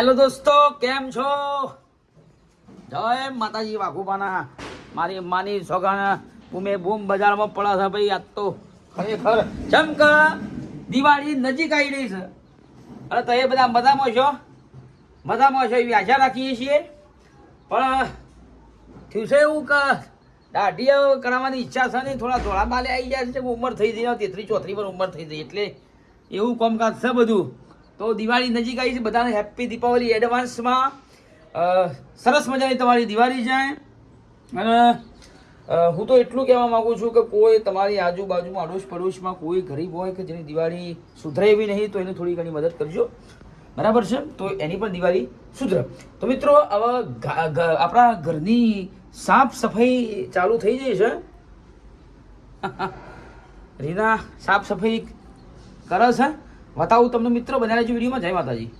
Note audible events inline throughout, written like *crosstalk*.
Hello દોસ્તો, કેમ છો? જય માતાજી વાઘુબાના. મારી માની સોગાના ઉમે બૂમ બજારમાં પડ્યા છે ભાઈ, આજ તો ખરેખર જેમ કે દિવાળી નજીક આવી રહી છે. અરે તો એ બધા મજામાં છો? મજામાં છો એવી આશા રાખીએ છીએ. પણ થયું છે એવું કે દાઢી કરાવવાની ઈચ્છા છે ને, થોડા થોડા બાલે આવી જાય છે. ઉંમર થઈ જઈ તેત્રીસ ચોત્રીસ પર ઉંમર થઈ ગઈ એટલે એવું કામકાજ છે બધું. તો દિવાળી નજીક આવી છે. બધાને હેપી દીપાવલી એડવાન્સમાં સરસ મજાની તમારી દિવાળી જાય અને હું તો એટલું કહેવા માગું છું કે કોઈ તમારી આજુબાજુમાં અડોશ પડોશમાં કોઈ ગરીબ હોય કે જેની દિવાળી સુધરે એવી નહીં, તો એને થોડી ઘણી મદદ કરજો. બરાબર છે? તો એની પણ દિવાળી સુધરે. તો મિત્રો હવે આપણા ઘરની સાફ સફાઈ ચાલુ થઈ જાય છે. *laughs* રીના સાફ સફાઈ કરે છે. બતાવું તમને મિત્રો બનાવ્યા છે વિડીયોમાં જય માતાજી.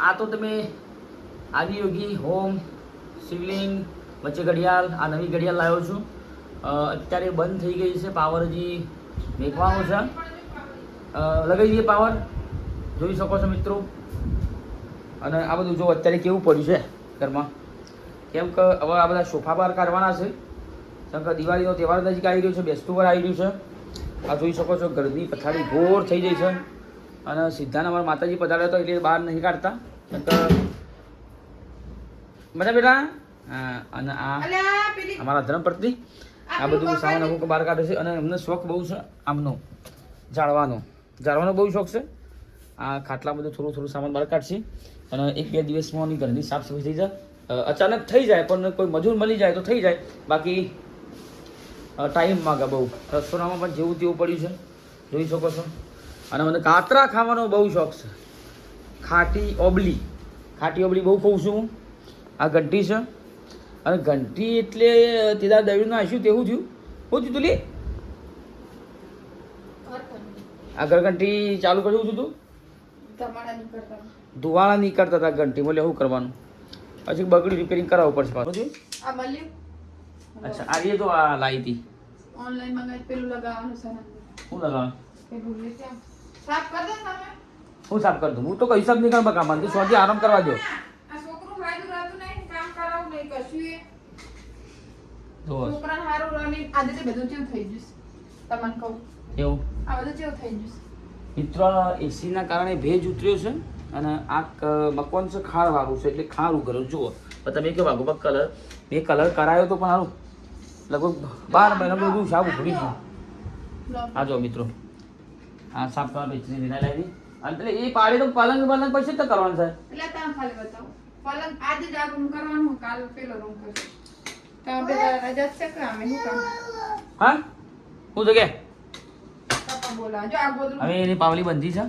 આ તો તમે આદિયોગી હોમ, શિવલિંગ, વચ્ચે ઘડિયાળ, આ નવી ઘડિયાળ લાવ્યો છું. અત્યારે બંધ થઈ ગઈ છે, પાવર હજી મેકવાનો છે. લગાવી દઈએ પાવર. જોઈ શકો છો મિત્રો. અને આ બધું જો અત્યારે કેવું પડ્યું છે ઘરમાં. કેમ કે હવે આ બધા સોફા બહાર કાઢવાના છે. કેમ કે દિવાળીનો તહેવાર નજીક આવી રહ્યો છે, બેસતું વાર આવી રહ્યું છે. આ જોઈ શકો છો, ઘરની પથારી ઘોર થઈ ગઈ છે. અને સીધાના અમારા માતાજી પધાર્યો તો એટલે બહાર નહીં કાઢતા. બધા બેટા? અને આ અમારા ધર્મપત્ની આ બધું સામાન અમુક બહાર કાઢે છે અને એમને શોખ બહુ છે આમનો જાળવાનો જાળવાનો બહુ શોખ છે. આ ખાટલા બધું થોડું થોડું સામાન બહાર કાઢશે અને એક બે દિવસમાં એની ઘરની સાફ સફાઈ થઈ જાય. અચાનક થઈ જાય પણ કોઈ મજૂર મળી જાય તો થઈ જાય. બાકી ટાઈમ માગે બહુ. રસોડામાં પણ જેવું તેવું પડ્યું છે. જોઈ શકો છો. અને મને કાતરા ખાવાનો બહુ શોખ છે. ખાટી ઓબલી. ખાટી ઓબલી બહુ ખાઉં છું હું. આ ઘંટી છે. અને ઘંટી એટલે તેદાર દવીનું આશ્યું તેવું થયું શું થયું લી આ ઘરઘંટી ચાલુ કર્યું હતું તું. ધુવાળા નીકળતા. હતા ઘંટી. બોલે શું કરવાનું? પછી બગડી રિપેરિંગ કરાવવું પડશે પાછું? અચ્છા આ એ તો આ લાવી હતી. ઓનલાઈન મંગાવી પેલું લગાવવાનું છે. શું લગાવવાનું. સાફ કરી દે તમે. હું સાફ કરી દઉં. હું તો કઈ સાફ નહીં કરવા કામ તું સોજી આરામ કરવા દો આ છોકરું હાજર રહેતું નહીં, કામ કરાવવું નહીં, કશું એ. જો છોકરાને હારું રહે આજે તે બધું ચેવું થઈ જશે? તમને કહું. એવું? આ બધું ચેવું થઈ જશે? મિત્રો એસીના કારણે ભેજ ઉતર્યો છે અને આ મકવાન છે ખારવાળું છે એટલે ખાર ઉગર્યો જુઓ. પણ તમે વાગો ભાગોભાગ કલર મેં કલર કરાયો તો પણ સારું લગભગ બાર મહિના બધું સાવ ઉઘડી છે આ જો મિત્રો. આ સાફ કરવા બેચરી લીધા લાવી એટલે એ પાડી તો પલંગ પલંગ પછી તો કરવાનું છે એટલે તમે ખાલી બતાવો. પલંગ આજે જ આ રૂમ કરવાનું, કાલ પેલો રૂમ કરશું. તમે બધા રજા છે કે અમે શું કામ? હા હું તો કે. જો હવે એની પાવલી બંધી છે.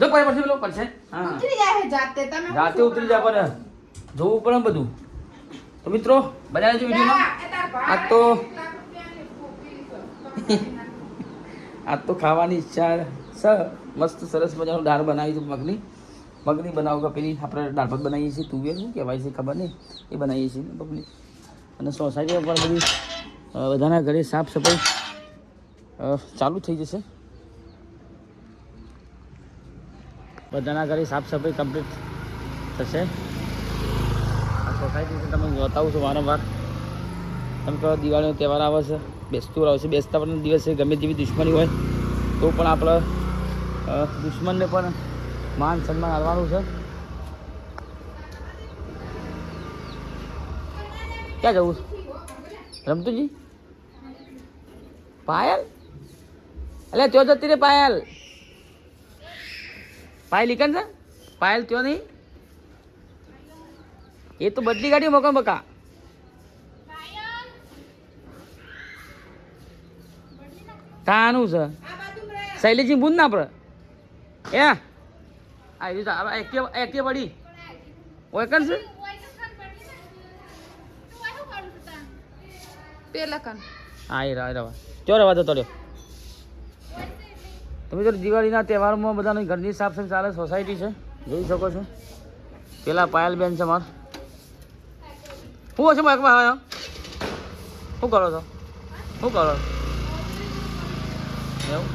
જો જાતે ઉતરી છોકરાઓ? પણ જોવું પડે બધું તો મિત્રો બનાવી જો જા, ભાઈ આ તો એક લાખ રૂપિયાની ખોપી છે. તમે કરી નાખો. આજ તો ખાવાની ઈચ્છા છે. મસ્ત સરસ મજાનું દાળ બનાવી છે મગની. મગની બનાવો કે પેલી આપણે દાળ બનાવીએ છીએ તુવેર શું કહેવાય છે ખબર નહીં. એ બનાવીએ છીએ મગની. અને સોસાયટી ઉપર બધી બધાના ઘરે સાફ સફાઈ ચાલુ થઈ જશે. બધાના ઘરે સાફ સફાઈ કમ્પ્લીટ થશે. આ સોસાયટી તમે બતાવું છું વારંવાર. કેમ કે દિવાળીનો તહેવાર આવે છે. બેસતું આવશે બેસતા પણ દિવસે ગમે તેવી દુશ્મની હોય, તો પણ આપણે દુશ્મનને પણ માન સન્માન આપવાનું છે. ક્યાં જવું રમતુજી? પાયલ? અલ્યા, ત્યો જતી રે પાયલ. પાયલ ઈકન છે? પાયલ ત્યો નહીં? એ તો બદલી ગાડી મોકલ બકા. તાનું છે. શૈલેજી બુંદ ના આપણે એ આવી એ આ એક્ટિવ એક્ટિવ પડી. ઓય કન છે? પેલા કાન હા એ રવા રવા. ચો રવા જતો રહ્યો? તમે તો દિવાળીના તહેવારમાં બધાની ઘરની સાફ સફાઈ ચાલે સોસાયટી છે. જોઈ શકો છો. પેલા પાયલબેન છે માર. શું હશે શું કરો છો? શું કરો છો? એવું?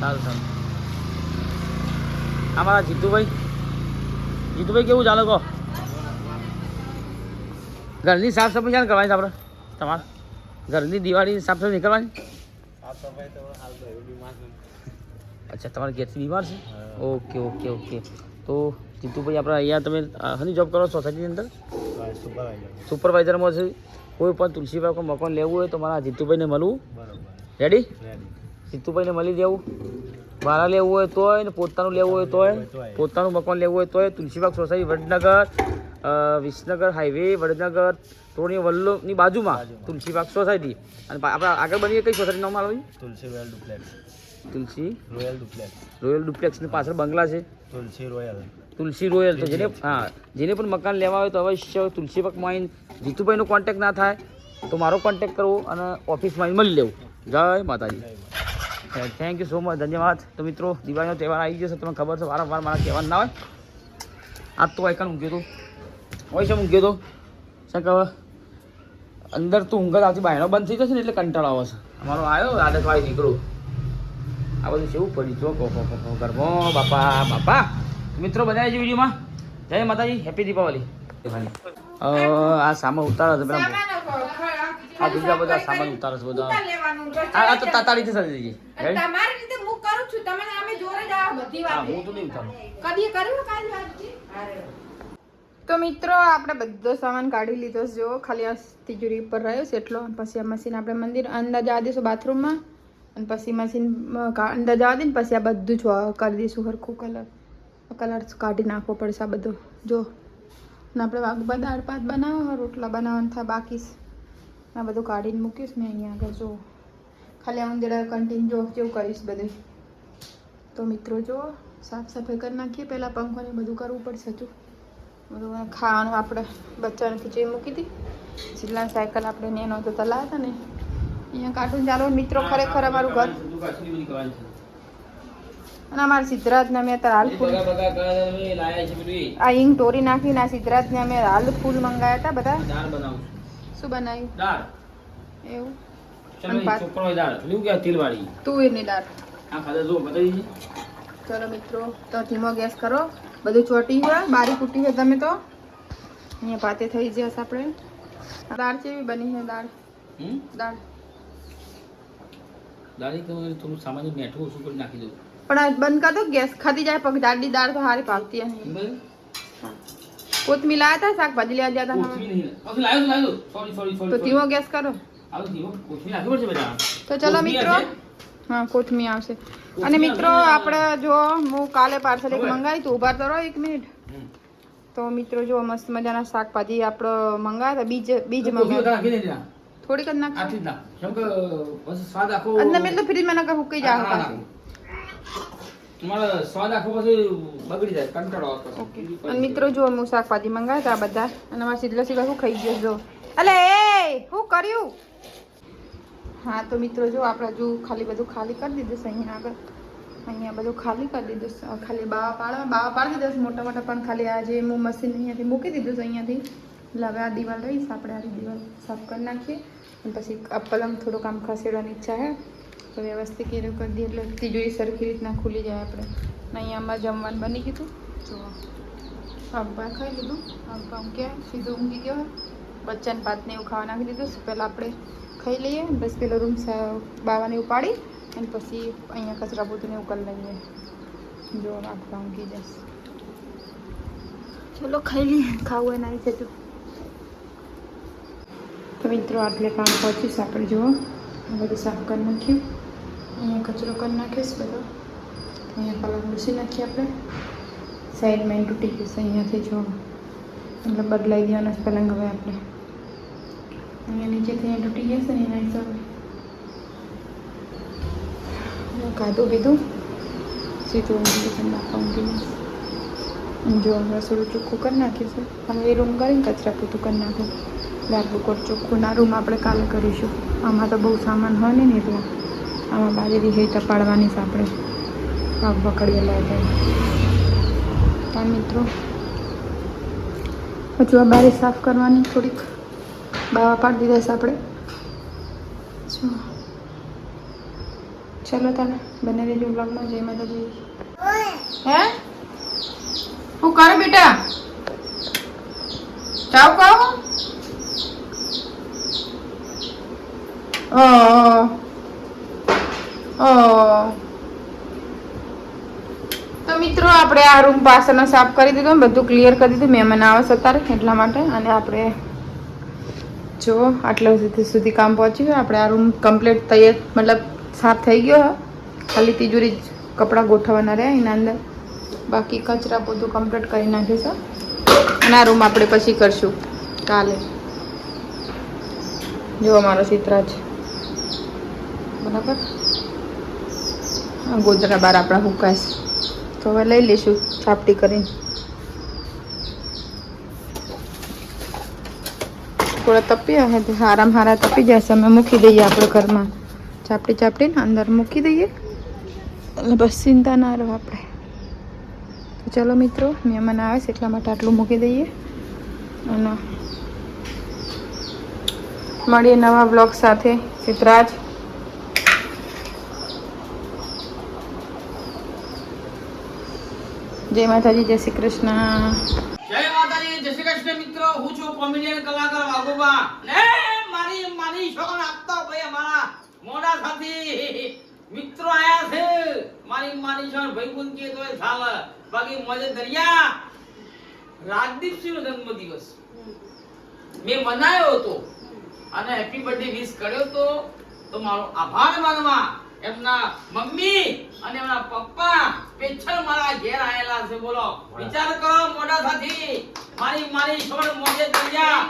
સારું સારું. અમારા જીતુભાઈ. જીતુભાઈ કેવું ચાલે કહો? ઘરની સાફ સફાઈ ક્યાં કરવાની છે આપણે? તમારે? ઘરની દિવાળીની સાફ સફાઈ કરવાની? અચ્છા તમારે ઘેરથી બીમાર છે? Okay okay okay. તો જીતુભાઈ આપણે અહીંયા તમે હની જોબ કરો સોસાયટીની અંદર? સુપરવાઇઝરમાં છે. કોઈ પણ તુલસીભાઈ કોઈ મકાન લેવું હોય તો મારા જીતુભાઈને મળવું. રેડી રેડી જીતુભાઈને મળી દેવું ભાડા લેવું હોય તોય ને પોતાનું લેવું હોય તોય. પોતાનું મકાન લેવું હોય તોય. તુલસીબાગ સોસાયટી વડનગર વિસનગર હાઈવે વડનગર તોણી વલ્લોની બાજુમાં તુલસીબાગ સોસાયટી. અને આપણે આગળ બનીએ કઈ સોસાયટી નામ આવે Tulsi royal duplex. Tulsi? Royal duplex. Royal ડુપ્લેક્સની પાછળ બંગલા છે. તુલસી રોયલ. તુલસી રોયલ. તો જેને હા જેને પણ મકાન લેવા હોય તો અવશ્ય તુલસીબાગમાં આવીને જીતુભાઈનો કોન્ટેક્ટ ના થાય. તો મારો કોન્ટેક્ટ કરવો અને ઓફિસમાં મળી લેવું. જય માતાજી. થેન્ક યુ સો મચ ધન્યવાદ. તો મિત્રો દિવાળીનો તહેવાર આવી ગયો છે. તમને ખબર છે વારંવાર મારા કહેવા ના હોય. આજ તો આઈકન મૂક્યો હતું હોય છે મૂક્યો હતો શું કહે? અંદર તો ઊંઘ જ આવતી બાયણો બંધ થઈ જશે ને એટલે કંટાળો આવે છે. અમારો આવ્યો આદતવાળી નીકળું. આ બધું કેવું પડ્યું છો કહો કહો ગરબો બાપા બાપા. મિત્રો બધા છે વિડીયોમાં. જય માતાજી હેપી દીપાવલી. આ સામે ઉતાર છે પેલા આ બીજા બધા સામાન ઉતારે છે બધા. આ આ તો તાતાળીથી સરી દેજે અને તમારી રીતે હું કરું છું તમે અમે જોરે જ આવો બધી વાત. હું તો નહીં ઉતારું. કદી કર્યું કાલ તો મિત્રો આપણે બધો સામાન કાઢી લીધો છે જો ખાલી આ તિજોરી ઉપર રહ્યો છે એટલો. પછી આ મશીન આપણે મંદિર અંદર જવા દઈશું બાથરૂમમાં. અને પછી મશીન અંદર જવા દઈને પછી આ બધું જ કરી દઈશું સરખું કલર. કલર કાઢી નાખવો પડશે આ બધો. જો. અને આપણે વાગબા દાળ ભાત બનાવવા રોટલા બનાવવાનું થાય બાકી. આ બધું કાઢીને મૂકીશ મેં અહીંયા આગળ જો ખાલી હું ઉંદેડા કન્ટિન્યુ જો જેવું કરીશ બધું. તો મિત્રો જો સાફ સફાઈ કરી નાખીએ. પહેલાં પંખો ને બધું કરવું પડશે હજુ. બધું ખાવાનું આપણે બચ્ચાને ખીચડી મૂકી હતી જેટલા સાયકલ આપણે નેનો તો તલા હતા ને. અહીંયા કાર્ટૂન ચાલો મિત્રો ખરેખર અમારું ઘર. અને અમારા સિદ્ધરાજને અમે અત્યારે હાલ ફૂલ આ ઈંગ તોરી નાખીને આ સિદ્ધરાજને અમે હાલ ફૂલ મંગાવ્યા હતા બધા. શું બનાવ્યું દાળ. એવું? ચલો છોકરો દાળ. લીધું કે તેલવાળી? તુવેરની દાળ. આ ખાધા જો બતાવી ચલો મિત્રો તો ધીમો ગેસ કરો. બધું ચોટી હોય બારી કૂટી હોય તમે તો. અહીંયા ભાતે થઈ જશે આપણે. દાળ કેવી બની છે દાળ? દાળ. દાળી તો થોડું સામાન્ય મેઠું ઓછું કરી નાખી દઉં. પણ બંધ કર દો ગેસ ખાતી જાય પગ દાળની દાળ તો હારી હશે બરાબર? કોથમી લાયા હતા શાકભાજી લેવા ગયા હતા કોથમી નહીં ઓકે, લાયો લાયો. સોરી સોરી sorry, તો. ધીમો ગેસ કરો. આવો ધીમો. કોથમી નાખવી પડશે બેટા. તો ચલો મિત્રો. હા કોથમી આવશે. અને મિત્રો આપણે જો હું કાલે પાર્સલ એક મંગાવી તું ઊભા તો રહો એક મિનિટ. તો મિત્રો જો મસ્ત મજાના શાકભાજી આપણે મંગાવ્યા હતા બીજ બીજ મંગાવ્યા. નાખી. થોડીક જ નાખ આટલી જ નાખ. કેમ કે પછી સ્વાદ આખો અંદર મેં તો ફ્રીજમાં નકર હુકાઈ જાય હા, હા, પાછું. તમારે સ્વાદ આખો પછી બગડી જાય કંટાળો આવતો ઓકે અને મિત્રો જો હું શાકભાજી મંગાવ્યા હતા બધા. અને મારા સીધલા સીધા શું ખાઈ ગયો જો અલે એ શું કર્યું? હા તો મિત્રો જો આપણે હજુ ખાલી બધું ખાલી કરી દીધું છે અહીંયા આગળ. અહીંયા બધું ખાલી કરી દીધું છે. ખાલી બાવા પાડવા બાવા પાડી દીધું મોટા મોટા પણ ખાલી આ જે હું મશીન અહીંયાથી મૂકી દીધું છે અહીંયાથી. એટલે હવે આ દિવાલ રહીશ આપણે આ દિવાલ સાફ કરી નાખીએ. અને પછી આ પલંગ થોડુંક આમ ખસેડવાની ઈચ્છા છે. તો વ્યવસ્થિત એ કરી દઈએ એટલે તિજોરી સરખી રીતના ખુલી જાય આપણે. અને અહીંયા અમારે જમવાનું બની ગયું હતું. જો ખાઈ લીધું. અબ્બા ક્યાં સીધું ઊંઘી ગયો. બચ્ચાને ભાતને એવું ખાવા નાખી દીધું. પહેલાં આપણે ખાઈ લઈએ. બસ પેલો રૂમ બાવાને ઉપાડી અને પછી અહીંયા કચરા પોતીને ઉકલ લઈએ. જો આખા ઊંઘી જશે. ચલો ખાઈ લઈએ. ખાવું એના આવી જતું તો મિત્રો આટલે કામ પહોંચીશ આપણે જુઓ. આ બધું સાફ કરી નાખ્યું અહીંયા કચરો કરી નાખીશ બધો અહીંયા પલંગ લૂસી નાખીએ આપણે સાઈડમાં તૂટી ગયું છે અહીંયાથી જો એટલે બદલાઈ ગયાનો પલંગ હવે આપણે અહીંયા નીચેથી અહીંયા તૂટી ગયા છે ને એના હિસાબે ખાધું પીધું સીધું ઊંઘી નાખવા ઊંઘી જો રસોડું ચોખ્ખું કરી નાખીશું અને એ રૂમ કરીને કચરા પૂતું કરી નાખું લાગવું કોટ ચોખ્ખું રૂમ આપણે કાલે કરીશું. આમાં તો બહુ સામાન હોય ને એટલે આમાં બાજરી હે તપાડવાની છે આપણે. પગ પકડીએ લાગે હા, મિત્રો. હજુ આ બારી સાફ કરવાની થોડીક. બાવા પાડી દીધા છે આપણે. ચલો તારે બને રહેજો બ્લોગમાં. જય માતાજી. હે? હું કર બેટા? ચાવ કહો? ઓ ઓ તો મિત્રો, આપણે આ રૂમ પાછળનો સાફ કરી દીધો બધું ક્લિયર કરી દીધું. મહેમાન આવે છે અત્યારે એટલા માટે. અને આપણે જો, આટલા સુધી સુધી કામ પહોંચી ગયું આપણે આ રૂમ કમ્પ્લીટ તૈયાર, મતલબ સાફ થઈ ગયો ખાલી તિજોરી કપડાં ગોઠવવાના રહ્યા એના અંદર. બાકી કચરા બધું કમ્પ્લીટ કરી નાખીશું અને આ રૂમ આપણે પછી કરશું. કાલે. જો અમારો ચિત્રાજ બરાબર? ગોદરા બાર આપણા હુકાશ. તો હવે લઈ લઈશું, ચાપટી કરીને. થોડા તપી હશે તો હારામાં હારા તપી જશે. અમે મૂકી દઈએ આપણે ઘરમાં. ચાપટી ચાપટીને અંદર મૂકી દઈએ. એટલે બસ ચિંતા ના રહો આપણે. તો ચલો મિત્રો, મહેમાન આવે છે એટલા માટે આટલું મૂકી દઈએ. અને મળીએ નવા બ્લોગ સાથે. સિદ્ધરાજ જય માતાજી, જય શ્રી કૃષ્ણ. જય માતાજી, જય શ્રી કૃષ્ણ મિત્રો. હું છું કોમેડિયન કલાકાર વાઘુબા. ને મારી મારી શોખન આપતો ભાઈ અમારા મોડા સાથી. મિત્રો આયા છે. મારી મારી શોખન ભાઈ ગુણ કે તો સાલ બાકી મોજે દરિયા રાજદીપસિંહ નો જન્મદિવસ. મેં મનાયો હતો. અને હેપી બર્થડે વિશ કર્યો તો તો મારો આભાર માનવા એમના મમ્મી અને એમના પપ્પા પેછળ મારા ઘેર આયેલા છે બોલો. વિચાર કરો મોઢા સાથી. મારી મારી છોડ મોજે દરિયા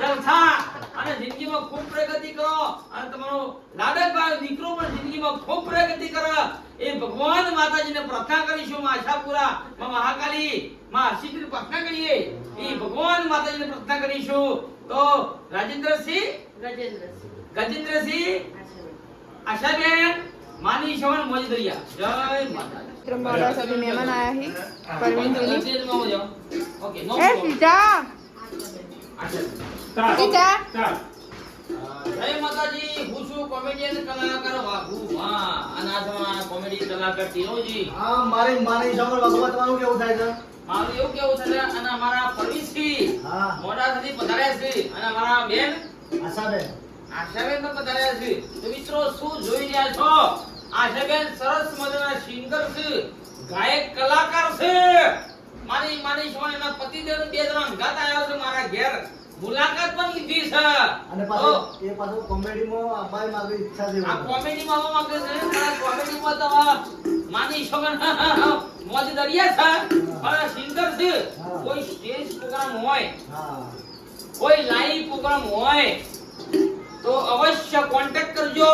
જલસા અને જિંદગીમાં ખૂબ પ્રગતિ કરો. અને તમારો લાડકભાઈ દીકરો પણ જિંદગીમાં ખૂબ પ્રગતિ કરે. એ ભગવાન માતાજીને પ્રાર્થના કરીશું માં આશાપુરા માં મહાકાલી માં હર્ષિતની પ્રાર્થના કરીએ. એ ભગવાન માતાજીને પ્રાર્થના કરીશું. તો રાજેન્દ્રસિંહ? ગજેન્દ્રસિંહ? આશાબેન? માની શ્રવણ મોજ દરિયા? જય માતાજી. મિત્રો સાથે મહેમાન આયા છે પરવીન ઓકે નો એ સીતા સીતા જય માતાજી હું છું કોમેડિયન કલાકાર વાઘુ હા અનાથમાં કોમેડી કલાકાર ટીનોજી હા મારે માની સમર ભગવાન તમારું કેવું થાય છે? મારું એવું કેવું છે અને અમારા પરવીશી હા. મોટા સુધી પધાર્યા છે. અને અમારા બેન? આશાબેન. આશાબેન પણ પધાર્યા છે. તો મિત્રો શું જોઈ રહ્યા છો? આશાબેન સરસ મજાના સિંગર છે ગાયક કલાકાર છે. મારી મારી સોન એના પતિદેવ બે ત્રણ અંગાત આવ્યો છે મારા ઘેર. મુલાકાત પણ લીધી છે. અને પાછો એ પાછું કોમેડીમાં અપાય મારી ઈચ્છા છે આ કોમેડીમાં આવવા માંગે છે આ કોમેડીમાં તો માની સોગન *laughs* મોજ દરિયા છે. પણ સિંગર છે કોઈ સ્ટેજ પ્રોગ્રામ હોય કોઈ લાઈવ પ્રોગ્રામ હોય તો અવશ્ય કોન્ટેક્ટ કરજો.